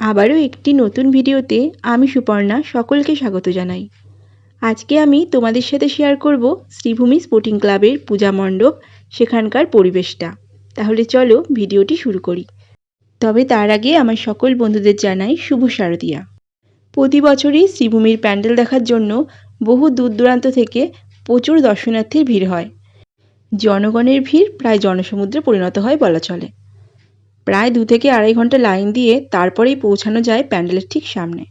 আবারও একটি নতুন ভিডিওতে আমি সুপর্ণা সকলকে স্বাগত জানাই। আজকে আমি তোমাদের সাথে শেয়ার করব শ্রীভূমি স্পোর্টিং ক্লাবের পূজা মণ্ডপ, সেখানকার পরিবেশটা। তাহলে চলো ভিডিওটি শুরু করি। তবে তার আগে আমার সকল বন্ধুদের জানাই শুভ শারদিয়া। প্রতি বছরই শ্রীভূমির প্যান্ডেল দেখার জন্য বহু দূর দূরান্ত থেকে প্রচুর দর্শনার্থীর ভিড় হয়। জনগণের ভিড় প্রায় জনসমুদ্রে পরিণত হয় বলা চলে। প্রায় দু থেকে আড়াই ঘণ্টা লাইন দিয়ে তারপরেই পৌঁছানো যায় প্যান্ডেলের ঠিক সামনে।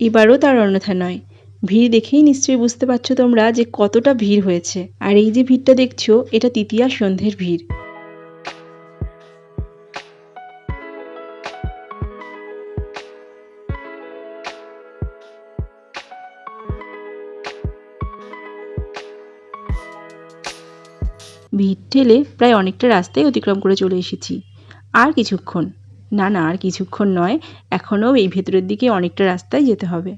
এবারও তার অন্যথা নয়। ভিড় দেখেই নিশ্চয়ই বুঝতে পারছ তোমরা যে কতটা ভিড় হয়েছে। আর এই যে ভিড়টা দেখছ, এটা তৃতীয়া সন্ধ্যের ভিড়। ভিড় ঠেলে প্রায় অনেকটা রাস্তায় অতিক্রম করে চলে এসেছি। আর কিছুক্ষণ। না না, আর কিছুক্ষণ নয়, এখনও এই ভেতরের দিকে অনেকটা রাস্তায় যেতে হবে।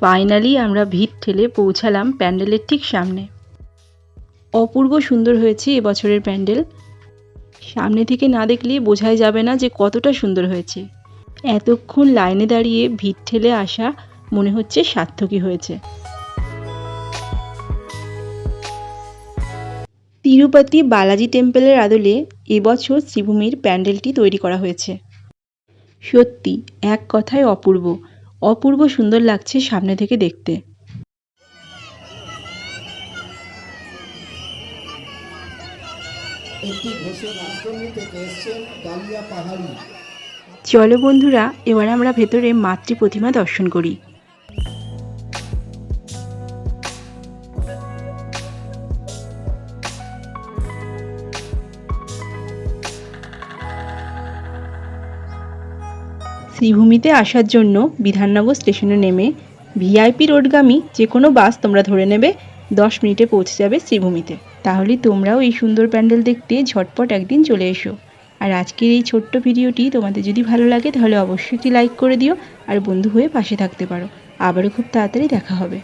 ফাইনালি আমরা ভিড় ঠেলে পৌঁছালাম প্যান্ডেলের ঠিক সামনে। অপূর্ব সুন্দর হয়েছে এবছরের প্যান্ডেল। সামনে থেকে না দেখলে বোঝাই যাবে না যে কতটা সুন্দর হয়েছে। এতক্ষণ লাইনে দাঁড়িয়ে ভিড় ঠেলে আসা মনে হচ্ছে সার্থকই হয়েছে। তিরুপতি বালাজি টেম্পলের আদলে এবছর শ্রীভূমির প্যান্ডেলটি তৈরি করা হয়েছে। সত্যি এক কথায় অপূর্ব। অপূর্ব সুন্দর লাগছে সামনে থেকে দেখতে। চলো বন্ধুরা এবার আমরা ভেতরে মাতৃ প্রতিমা দর্শন করি। শ্রীভূমিতে আসার জন্য বিধাননগর স্টেশনে নেমে ভিআইপি রোডগামী যে কোনো বাস তোমরা ধরে নেবে দশ মিনিটে পৌঁছে যাবে শ্রীভূমিতে। তাহলে তোমরাও এই সুন্দর প্যান্ডেল দেখতে ঝটপট একদিন চলে এসো। আর আজকের এই ছোট্ট ভিডিওটি তোমাদের যদি ভালো লাগে তাহলে অবশ্যই একটি লাইক করে দিও আর বন্ধু হয়ে পাশে থাকতে পারো। আবারও খুব তাড়াতাড়ি দেখা হবে।